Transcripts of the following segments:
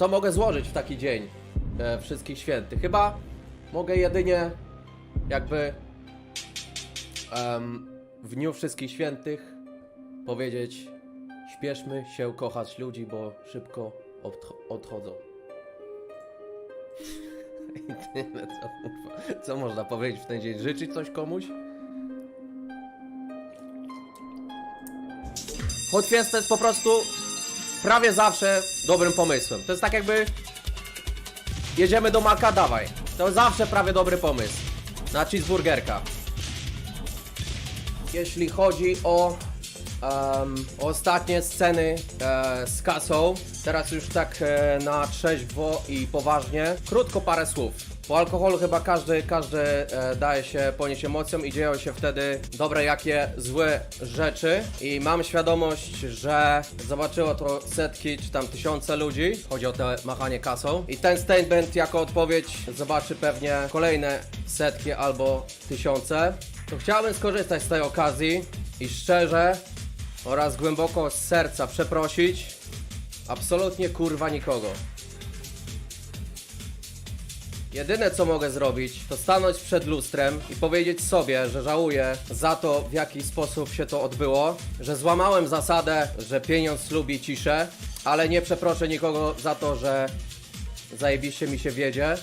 Co mogę złożyć w taki dzień e, wszystkich świętych? Chyba mogę jedynie jakby em, w dniu wszystkich świętych powiedzieć śpieszmy się kochać ludzi, bo szybko odch- odchodzą. I tyle, co, co można powiedzieć w ten dzień? Życzyć coś komuś? Hot Fiesta jest po prostu prawie zawsze dobrym pomysłem. To jest tak jakby jedziemy do Maka, dawaj. To zawsze prawie dobry pomysł. Na cheeseburgerka. Jeśli chodzi o, o ostatnie sceny e, z kasą, teraz już tak e, na trzeźwo i poważnie, krótko parę słów. Po alkoholu chyba każdy, każdy e, daje się ponieść emocjom i dzieją się wtedy dobre jakie złe rzeczy. I mam świadomość, że zobaczyło to setki czy tam tysiące ludzi, chodzi o te machanie kasą. I ten statement jako odpowiedź zobaczy pewnie kolejne setki albo tysiące. To chciałbym skorzystać z tej okazji i szczerze oraz głęboko z serca przeprosić absolutnie kurwa nikogo. Jedyne co mogę zrobić, to stanąć przed lustrem i powiedzieć sobie, że żałuję za to, w jaki sposób się to odbyło, że złamałem zasadę, że pieniądz lubi ciszę, ale nie przeproszę nikogo za to, że zajebiście mi się wiedzie.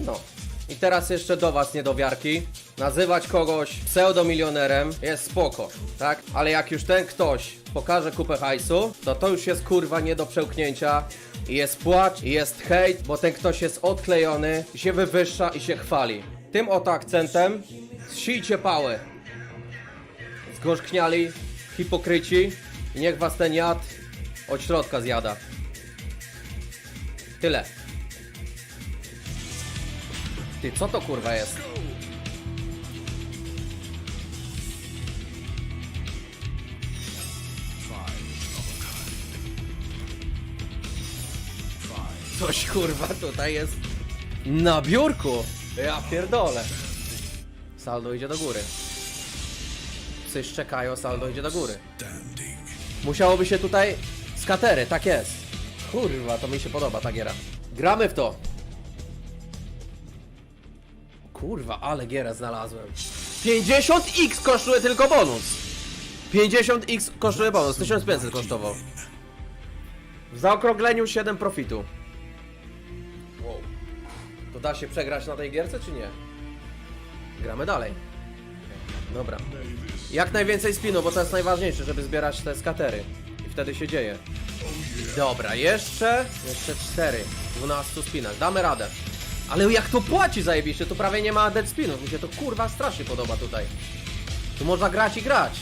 No. I teraz jeszcze do was niedowiarki. Nazywać kogoś pseudomilionerem jest spoko, tak? Ale jak już ten ktoś pokaże kupę hajsu, to to już jest kurwa nie do przełknięcia. Jest płacz, jest hejt, bo ten ktoś jest odklejony, się wywyższa i się chwali. Tym oto akcentem zsijcie pałę. Zgorzkniali, hipokryci niech was ten jad od środka zjada. Tyle. Ty, co to kurwa jest? Coś kurwa tutaj jest na biurku. Ja pierdolę. Saldo idzie do góry. Psy szczekają, saldo idzie do góry. Musiałoby się tutaj skatery, tak jest. Kurwa, to mi się podoba ta giera. Gramy w to. Kurwa, ale gierę znalazłem. 50x kosztuje tylko bonus. 50x kosztuje bonus, 1500 kosztował. W zaokrągleniu 7 profitu. To da się przegrać na tej gierce, czy nie? Gramy dalej. Dobra. Jak najwięcej spinu, bo to jest najważniejsze, żeby zbierać te skatery. I wtedy się dzieje. Dobra, jeszcze... Jeszcze 4. 12 spinach. Damy radę. Ale jak to płaci zajebiście, to prawie nie ma dead spinów. Mi się to kurwa strasznie podoba tutaj. Tu można grać i grać.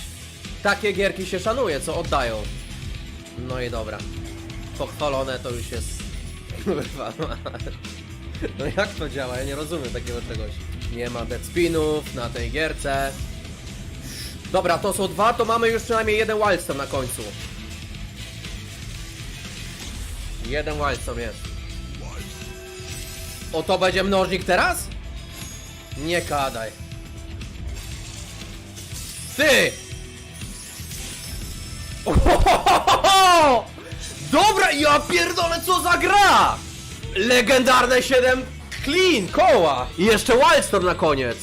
Takie gierki się szanuje, co oddają. No i dobra. Pochwalone to już jest... Kurwa, no jak to działa? Ja nie rozumiem takiego czegoś. Nie ma dead spinów na tej gierce. Dobra, to są dwa, to mamy już przynajmniej jeden Wildstorm na końcu. Jeden Wildstorm jest. O to będzie mnożnik teraz? Nie kadaj. Ty! Ohohoho! Dobra, ja pierdolę co za gra! Legendarne 7 clean, koła! I jeszcze Wildstorm na koniec.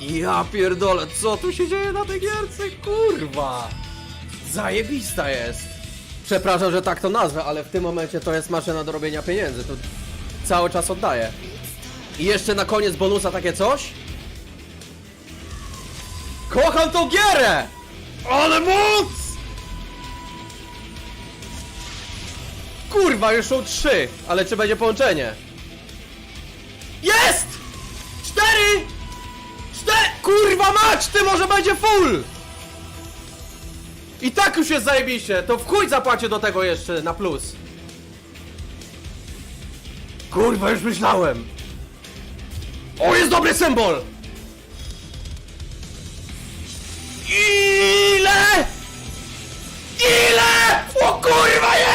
Ja pierdolę, co tu się dzieje na tej gierce, kurwa! Zajebista jest! Przepraszam, że tak to nazwę, ale w tym momencie to jest maszyna do robienia pieniędzy, to cały czas oddaję. I jeszcze na koniec bonusa takie coś? Kocham tą gierę! Ale moc! Kurwa, już są trzy, ale czy będzie połączenie? Jest! Cztery! Cztery! Kurwa mać, ty może będzie full! I tak już jest zajebiście, to w chuj zapłacię do tego jeszcze na plus. Kurwa, już myślałem. O, jest dobry symbol! Ile? Ile? O kurwa jest!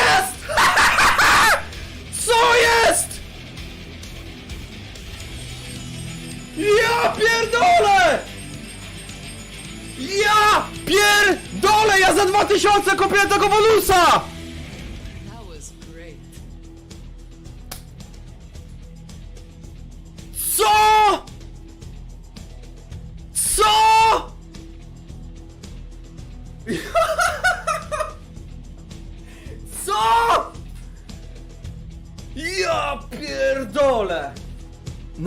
Ja pierdolę! Ja pierdolę! Ja za 2000 kupiłem tego bonusa!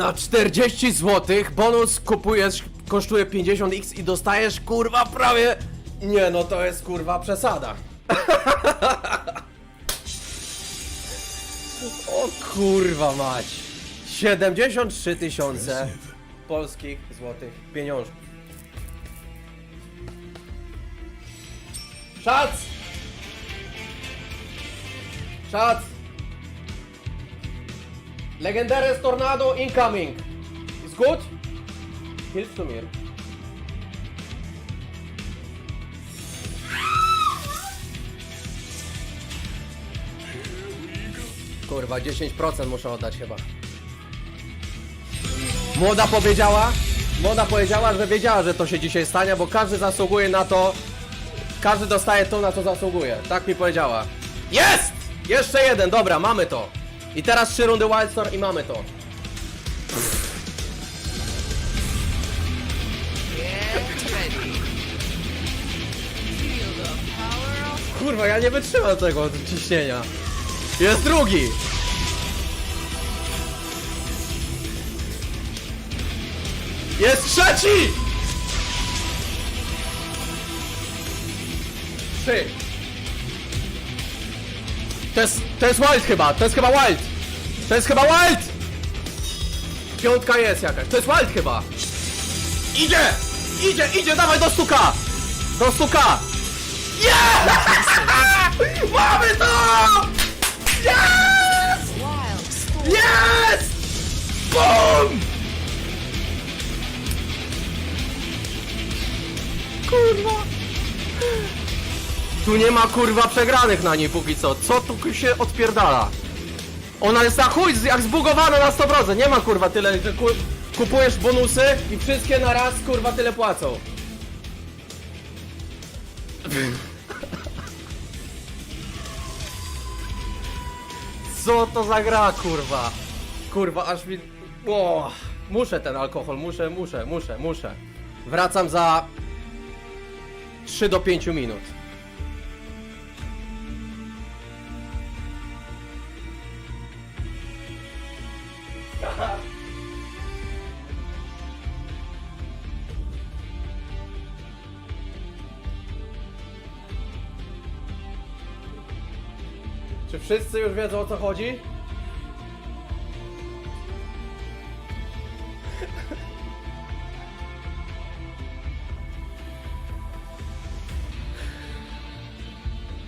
Na 40 zł bonus kupujesz, kosztuje 50x i dostajesz kurwa prawie... Nie no to jest kurwa przesada. o kurwa mać. 73 tysiące polskich złotych pieniążków. Szac! Szac! Legendaries Tornado incoming! Is good? Hilf du mir. Kurwa, 10% muszę oddać chyba. Młoda powiedziała, młoda powiedziała, że wiedziała, że to się dzisiaj stanie, bo każdy zasługuje na to, każdy dostaje to, na co zasługuje. Tak mi powiedziała. Jest! Jeszcze jeden, dobra, mamy to. I teraz trzy rundy Wildstorm i mamy to. Kurwa, ja nie wytrzymam tego ciśnienia. Jest drugi! Jest trzeci! Trzy. To jest, to jest Wild chyba, to jest chyba Wild! To jest chyba Wild! Piątka jest jakaś, to jest Wild chyba! Idzie! Idzie, idzie, dawaj do stuka! Do stuka! Yeah! Mamy to! Yes! Yes! BOOM! Kurwa! Tu nie ma kurwa przegranych na niej póki co. Co tu się odpierdala? Ona jest na chuj jak zbugowana na 100%. Nie ma kurwa tyle, że ku, kupujesz bonusy i wszystkie na raz kurwa tyle płacą. Co to za gra, kurwa? Kurwa, aż mi... O, muszę ten alkohol, muszę, muszę, muszę, muszę. Wracam za 3 do 5 minut. Wszyscy już wiedzą o co chodzi?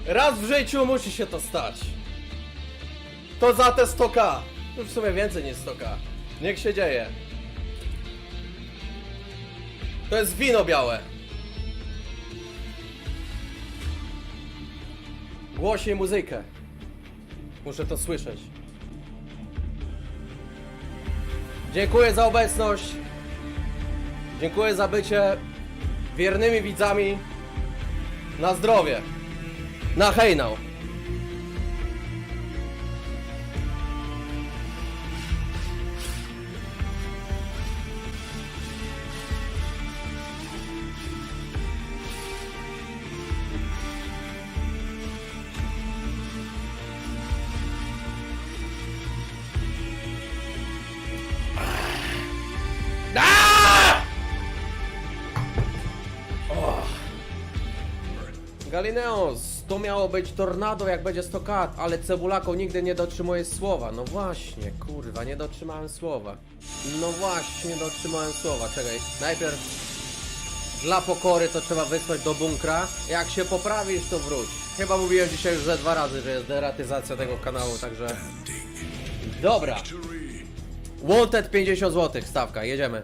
Raz w życiu musi się to stać. To za te 100k. Już w sumie więcej niż 100k. Niech się dzieje. To jest wino białe. Głośniej muzykę. Muszę to słyszeć. Dziękuję za obecność. Dziękuję za bycie wiernymi widzami. Na zdrowie. Na hejnał. Galineos, to miało być tornado jak będzie 100 kat, ale Cebulako nigdy nie dotrzymuje słowa. No właśnie, kurwa, nie dotrzymałem słowa. No właśnie, dotrzymałem słowa. Czekaj, najpierw dla pokory to trzeba wysłać do bunkra. Jak się poprawisz, to wróć. Chyba mówiłem dzisiaj już ze dwa razy, że jest deratyzacja tego kanału, także... Dobra. Wanted 50 zł, stawka, jedziemy.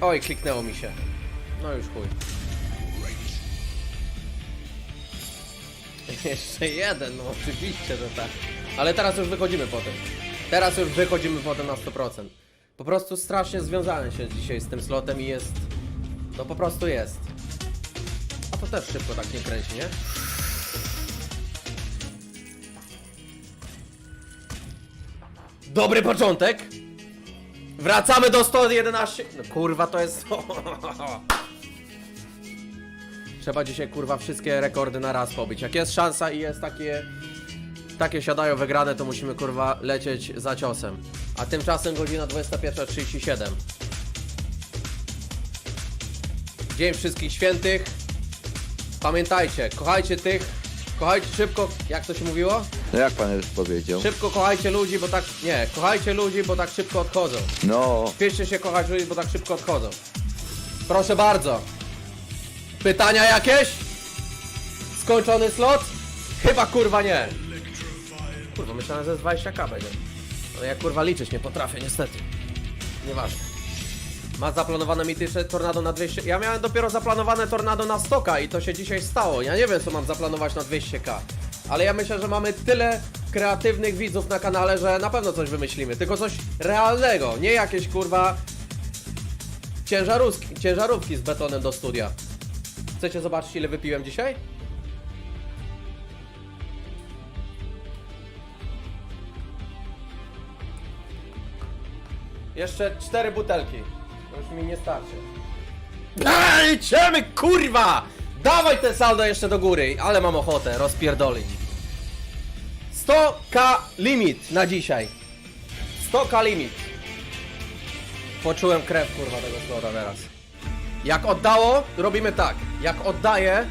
Oj, kliknęło mi się. No już chuj. Jeszcze jeden, no oczywiście, że tak. Ale teraz już wychodzimy po tym. Teraz już wychodzimy potem na 100%. Po prostu strasznie związany się dzisiaj z tym slotem i jest... No po prostu jest. A to też szybko tak nie kręci, nie? Dobry początek. Wracamy do 111. No kurwa, to jest. Trzeba dzisiaj kurwa wszystkie rekordy na raz pobić. Jak jest szansa i jest takie takie siadają wygrane, to musimy kurwa lecieć za ciosem. A tymczasem godzina 21.37. Dzień wszystkich świętych. Pamiętajcie, kochajcie tych, kochajcie szybko, jak to się mówiło? No jak pan już powiedział? Szybko kochajcie ludzi, bo tak, nie, kochajcie ludzi, bo tak szybko odchodzą. No, Spieszcie się kochać ludzi, bo tak szybko odchodzą. Proszę bardzo. Pytania jakieś? Skończony slot? Chyba kurwa nie. Kurwa, myślałem, że z 20k będzie. Ale ja kurwa liczyć nie potrafię, niestety. Nieważne. Ma zaplanowane mityczne tornado na 200. Ja miałem dopiero zaplanowane tornado na 100k i to się dzisiaj stało. Ja nie wiem, co mam zaplanować na 200k. Ale ja myślę, że mamy tyle kreatywnych widzów na kanale, że na pewno coś wymyślimy. Tylko coś realnego, nie jakieś kurwa ciężarówki, ciężarówki z betonem do studia. Chcecie zobaczyć, ile wypiłem dzisiaj? Jeszcze cztery butelki. To już mi nie starczy. Idziemy, kurwa! Dawaj te saldo jeszcze do góry, ale mam ochotę rozpierdolić. 100k limit na dzisiaj. 100k limit. Poczułem krew, kurwa, tego slota teraz. Jak oddało, robimy tak. Jak oddaję,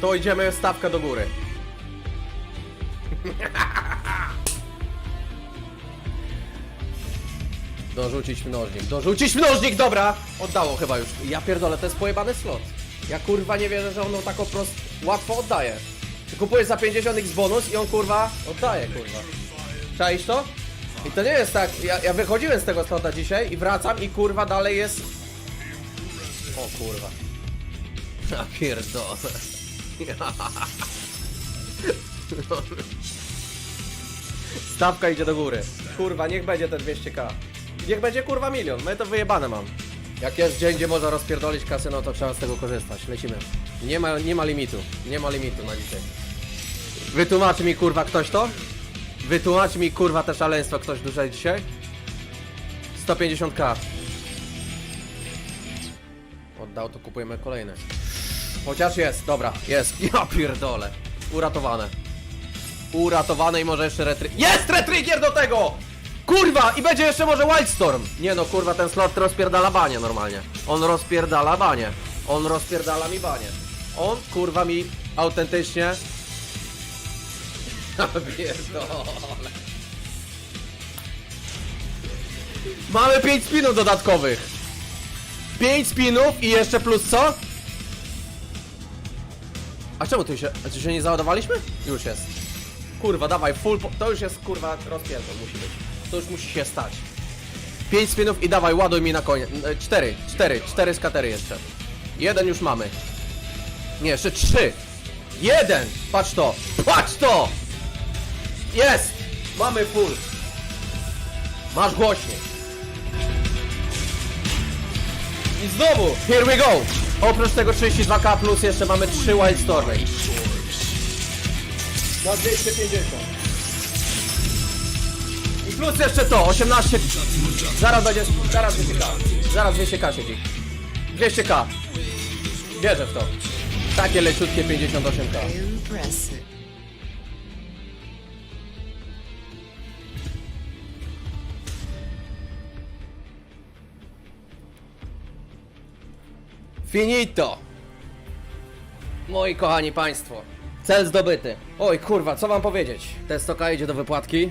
to idziemy stawkę do góry. Dorzucić mnożnik, dorzucić mnożnik, dobra! Oddało chyba już. Ja pierdolę, to jest pojebany slot. Ja kurwa nie wierzę, że on tak po prostu łatwo oddaje. Ty kupujesz za 50 x bonus i on kurwa oddaje, kurwa. Czaisz to? I to nie jest tak, ja, ja wychodziłem z tego slota dzisiaj i wracam i kurwa dalej jest... O kurwa. Ja pierdolę. Stawka idzie do góry. Kurwa, niech będzie te 200k. Niech będzie kurwa milion, my to wyjebane mam. Jak jest dzień, gdzie można rozpierdolić kasyno, to trzeba z tego korzystać. Lecimy. Nie ma, nie ma limitu. Nie ma limitu na dzisiaj. Wytłumaczy mi kurwa ktoś to? Wytłumaczy mi kurwa te szaleństwo ktoś dłużej dzisiaj? 150k. Oddał, to kupujemy kolejne. Chociaż jest, dobra, jest. Ja pierdolę. Uratowane. Uratowane i może jeszcze retry... Jest retrigger do tego! Kurwa! I będzie jeszcze może Wildstorm! Nie no, kurwa, ten slot rozpierdala banie normalnie. On rozpierdala banie. On rozpierdala mi banie. On, kurwa, mi autentycznie... Pierdolę. Mamy 5 spinów dodatkowych. 5 spinów i jeszcze plus co? A czemu tu się... A czy się nie załadowaliśmy? Już jest. Kurwa, dawaj, full... Po... To już jest, kurwa, rozpięto musi być. To już musi się stać. 5 spinów i dawaj, ładuj mi na koniec. 4, 4, 4 skatery jeszcze. Jeden już mamy. Nie, jeszcze 3. Jeden! Patrz to! Patrz to! Jest! Mamy full. Masz głośniej. I znowu, here we go! Oprócz tego 32k plus jeszcze mamy 3 Wildstormy. Na 250. I plus jeszcze to, 18. Zaraz będzie, zaraz 200k. Zaraz 200k siedzi. 200k. Wierzę w to. Takie leciutkie 58k. Finito! Moi kochani państwo, cel zdobyty. Oj kurwa, co wam powiedzieć? Testoka idzie do wypłatki.